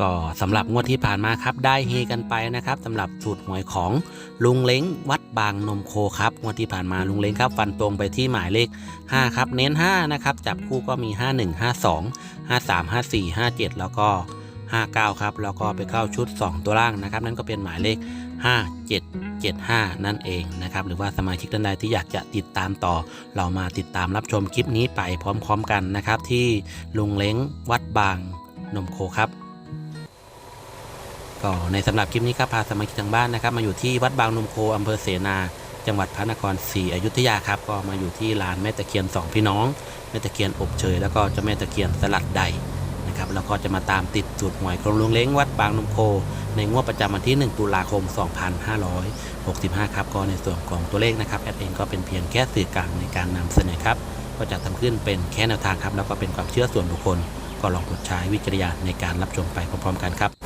ก็สำหรับงวดที่ผ่านมาครับได้เฮกันไปนะครับสำหรับสูตรหวยของลุงเล้งวัดบางนมโคครับงวดที่ผ่านมาลุงเล้งครับฟันตรงไปที่หมายเลข 5 ครับเน้น5นะครับจับคู่ก็มี 51 52 53 54 57 แล้วก็ 59 ครับแล้วก็ไปเข้าชุด 2 ตัวล่างนะครับ นั่นก็เป็นหมายเลข 5775 นั่นเองนะครับหรือว่าสมาชิกท่านใดที่อยากจะติดตามต่อ เรามาติดตามรับชมคลิปนี้ไปพร้อมๆกันนะครับที่ลุงเล้งวัดบางนมโคครับ ก็ในสำหรับคลิปนี้ครับพาสมาชิกทางบ้านนะครับ มาอยู่ที่วัดบางนมโคอำเภอเสนา จังหวัดพระนครศรีอยุธยาครับ ก็มาอยู่ที่ลานแม่ตะเคียนสองพี่น้องแม่ตะเคียนอบเชยแล้วก็เจ้าแม่ตะเคียนสลัดใดนะครับแล้วก็จะมาตามติดสูตรหวยของลุงเล้งวัดบางนมโค ในงวดประจำวันที่ 1 ตุลาคม 2565 ครับก็ในส่วนของตัวเลขนะครับแอดเองก็เป็นเพียงแค่สื่อกลางในการนำเสนอครับก็จะทำขึ้นเป็นแค่แนวทางครับแล้วก็เป็นความเชื่อส่วนบุคคล ก็ลองกดใช้วิจารณญาณในการรับชมไปพร้อมๆกันครับ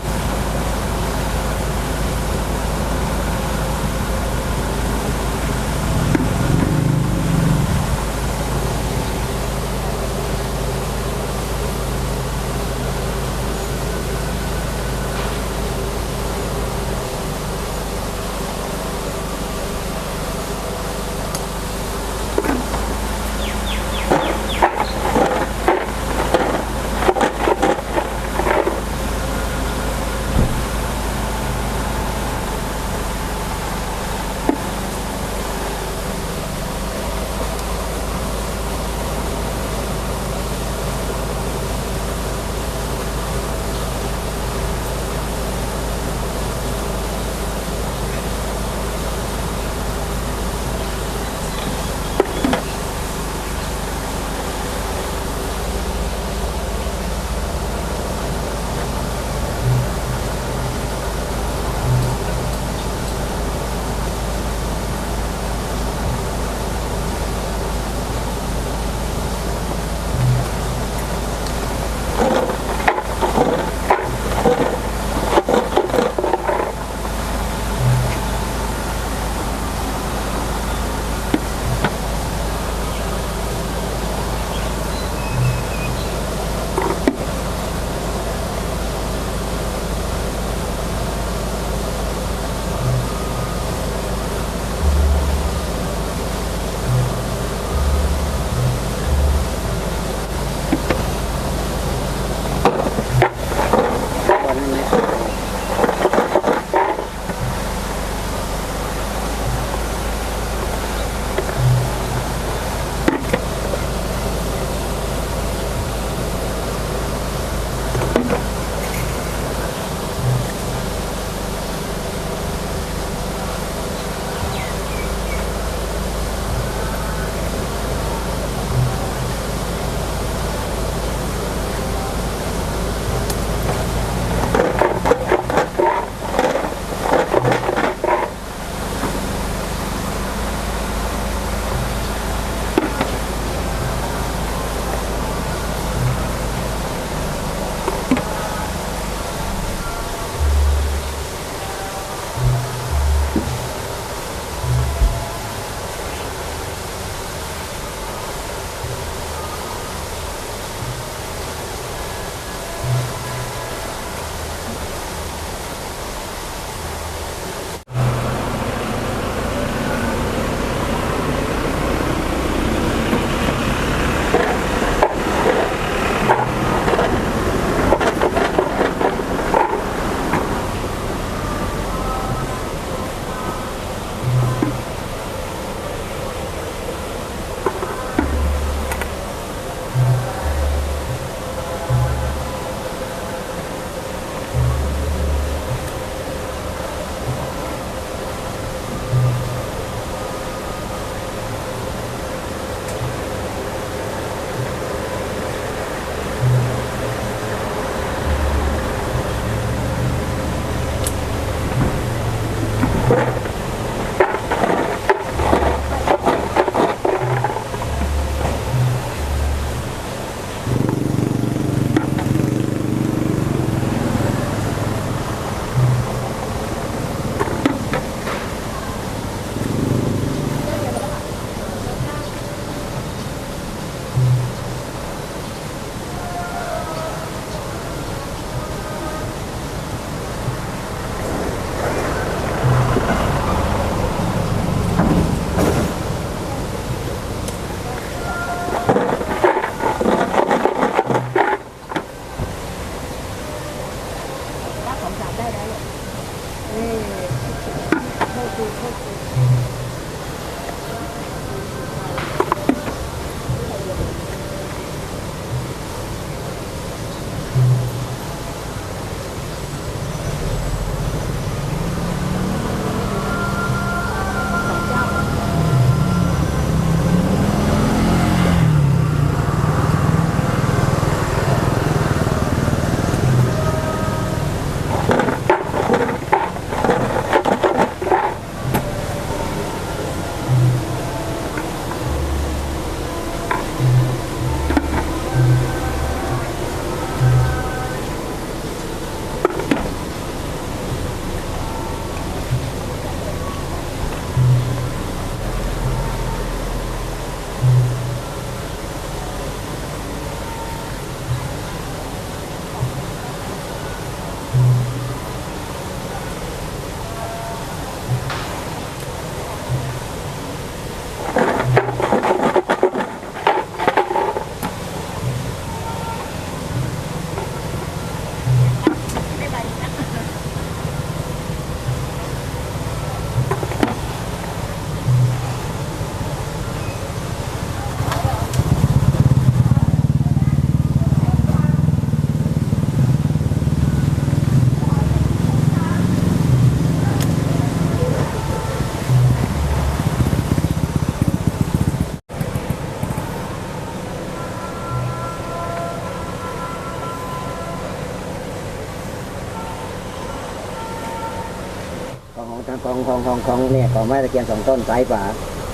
ของของของของของเนี่ยของไม้ตะเคียนสองต้นซ้ายขวา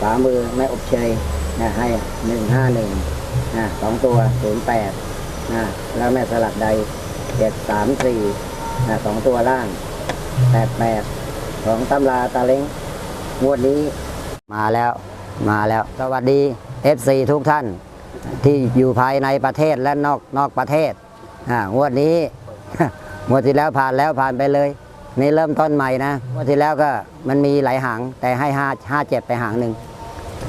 ขวามือแม่อบเชยนะให้หนึ่งห้าหนึ่งนะสองตัวศูนย์แปดนะแล้วแม่สลักใดเจ็ดสามสี่นะสองตัวล่างแปดแปดของตำราตาเล้งงวดนี้มาแล้วมาแล้ว สวัสดี FC ทุกท่านที่อยู่ภายในประเทศและนอกนอกประเทศอ่างวดนี้งวดที่แล้วผ่านแล้วผ่านไปเลย นี่เริ่มต้นใหม่นะงวดที่แล้วก็มันมีหลายหางแต่ให้ห้าห้าเจ็ดไปหางหนึ่ง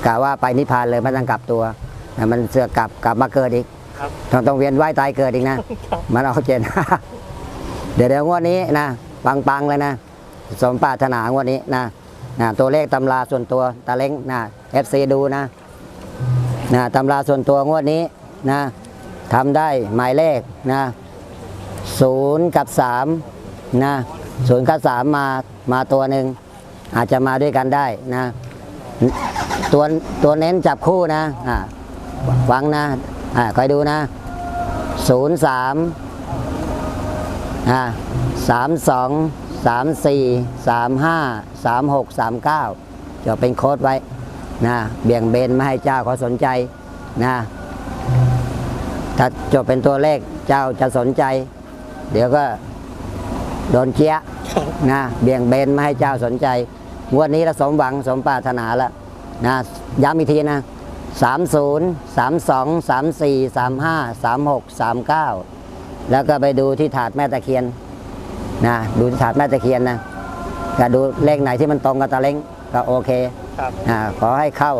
กะว่าไปนิพพานเลยไม่ต้องกลับตัวแต่มันเสือกกลับกลับมาเกิดอีกครับต้องต้องเวียนว่ายตายเกิดอีกนะ มันเอาเจนเดี๋ยวเดี๋ยวงวดนี้นะปังๆเลยนะ สมปรารถนางวดนี้นะนะตัวเลขตำราส่วนตัวตาเล้งนะเอฟซีดูนะนะตำราส่วนตัวงวดนี้นะทำได้หมายเลขนะศูนย์กับสามนะ ศูนย์กับสามมามาตัวหนึ่งอาจจะมาด้วยกันได้นะ ตัวตัวเน้นจับคู่นะอ่าฟังนะอ่าคอยดูนะศูนย์สามอ่าสามสองสามสี่สามห้าสามหกสามเก้าจะเป็นโค้ดไว้นะเบี่ยงเบนไม่ให้เจ้าเขาสนใจนะถ้าจบเป็นตัวเลขเจ้าจะสนใจ เดี๋ยวก็ โดนเคี้ยะนะเบี่ยงเบนไม่ให้เจ้าสนใจงวดนี้เราสมหวังสมปรารถนาแล้วนะย้ำอีกทีนะ30 32 34 35 36 39แล้วก็ไปดูที่ถาดแม่ตะเคียนนะดูที่ถาดแม่ตะเคียนนะก็ดูเลขไหนที่มันตรงกับตะเล้งก็โอเคครับอ่าขอให้เข้า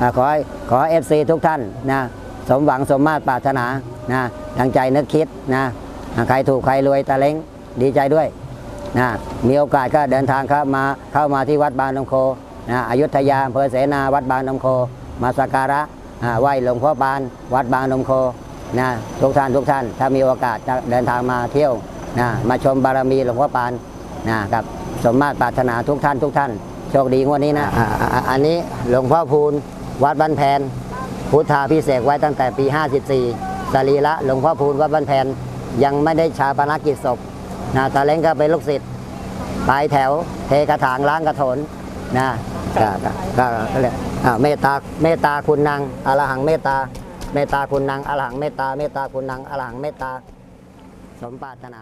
อ่าขอให้ขอเอฟซีทุกท่านนะสมหวังสมมาตรปรารถนานะดังใจนึกคิดนะอ่าใครถูกใครรวยตะเล้ง ดีใจด้วยนะมีโอกาสก็เดินทางครับมาเข้ามาที่วัดบางนมโคนะอยุธยาอำเภอเสนาวัดบางนมโค มาสักการะไหว้หลวงพ่อบาน วัดบางนมโคนะทุกท่านทุกท่าน ถ้ามีโอกาสจะเดินทางมาเที่ยวนะมาชมบารมีหลวงพ่อปานนะครับสมมาตรปรารถนาทุกท่านทุกท่าน โชคดีงวดนี้นะอ่าอ่าอ่าอันนี้หลวงพ่อพูนวัดบ้านแพน พุทธาพิเศษไว้ตั้งแต่ปี 54สรีระหลวงพ่อพูนวัดบ้านแพนยังไม่ได้ชาปนกิจศพ นะตาเล้งก็เป็นลูกศิษย์ปลายแถวเทกระถางล้างกระถนนะก็ก็ก็เลยอ่าเมตตาเมตตาคุณนางอรหังเมตตาเมตตาคุณนางอรหังเมตตาเมตตาคุณนางอรหังเมตตาสมปรารถนา